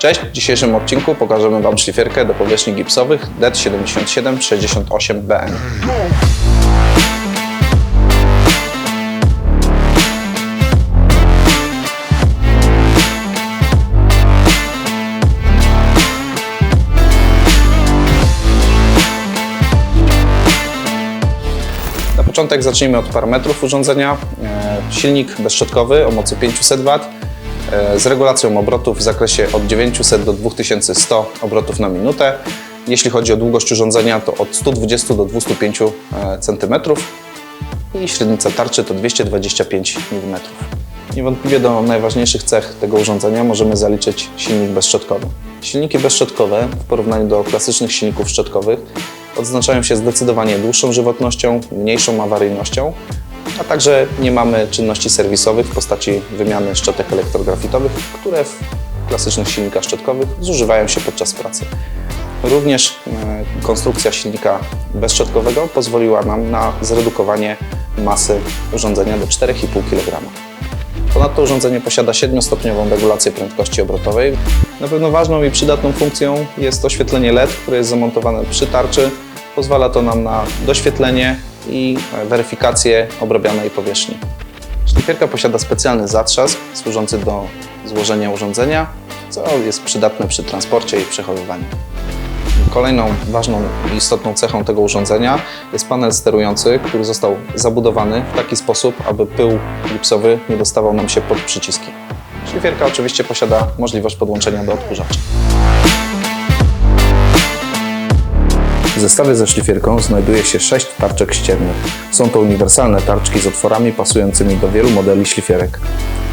Cześć, w dzisiejszym odcinku pokażemy Wam szlifierkę do powierzchni gipsowych E DET 7768 BN. Na początek zacznijmy od parametrów urządzenia. E, Silnik bezszczotkowy o mocy 500 W z regulacją obrotów w zakresie od 900 do 2100 obrotów na minutę. Jeśli chodzi o długość urządzenia, to od 120 do 205 cm i średnica tarczy to 225 mm. Niewątpliwie do najważniejszych cech tego urządzenia możemy zaliczyć silnik bezszczotkowy. Silniki bezszczotkowe w porównaniu do klasycznych silników szczotkowych odznaczają się zdecydowanie dłuższą żywotnością, mniejszą awaryjnością, a także nie mamy czynności serwisowych w postaci wymiany szczotek elektrografitowych, które w klasycznych silnikach szczotkowych zużywają się podczas pracy. Również e, konstrukcja silnika bezszczotkowego pozwoliła nam na zredukowanie masy urządzenia do 4,5 kg. Ponadto urządzenie posiada 7-stopniową regulację prędkości obrotowej. Na pewno ważną i przydatną funkcją jest oświetlenie LED, które jest zamontowane przy tarczy. Pozwala to nam na doświetlenie i weryfikację obrabianej powierzchni. Szlifierka posiada specjalny zatrzask służący do złożenia urządzenia, co jest przydatne przy transporcie i przechowywaniu. Kolejną ważną i istotną cechą tego urządzenia jest panel sterujący, który został zabudowany w taki sposób, aby pył gipsowy nie dostawał nam się pod przyciski. Szlifierka oczywiście posiada możliwość podłączenia do odkurzacza. W zestawie ze szlifierką znajduje się 6 tarczek ściernych. Są to uniwersalne tarczki z otworami pasującymi do wielu modeli szlifierek.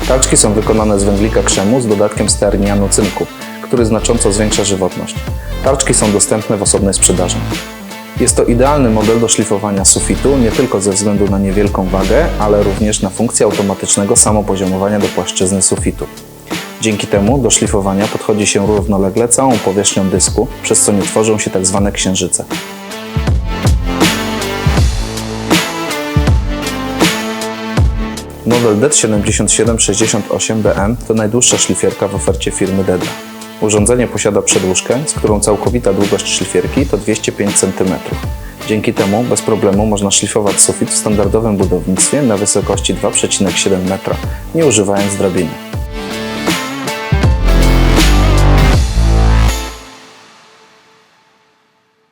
Tarczki są wykonane z węglika krzemu z dodatkiem stearinianu cynku, który znacząco zwiększa żywotność. Tarczki są dostępne w osobnej sprzedaży. Jest to idealny model do szlifowania sufitu nie tylko ze względu na niewielką wagę, ale również na funkcję automatycznego samopoziomowania do płaszczyzny sufitu. Dzięki temu do szlifowania podchodzi się równolegle całą powierzchnią dysku, przez co nie tworzą się tzw. księżyce. Model E DET 7768BM to najdłuższa szlifierka w ofercie firmy DEDA. Urządzenie posiada przedłużkę, z którą całkowita długość szlifierki to 205 cm. Dzięki temu bez problemu można szlifować sufit w standardowym budownictwie na wysokości 2,7 m, nie używając drabiny.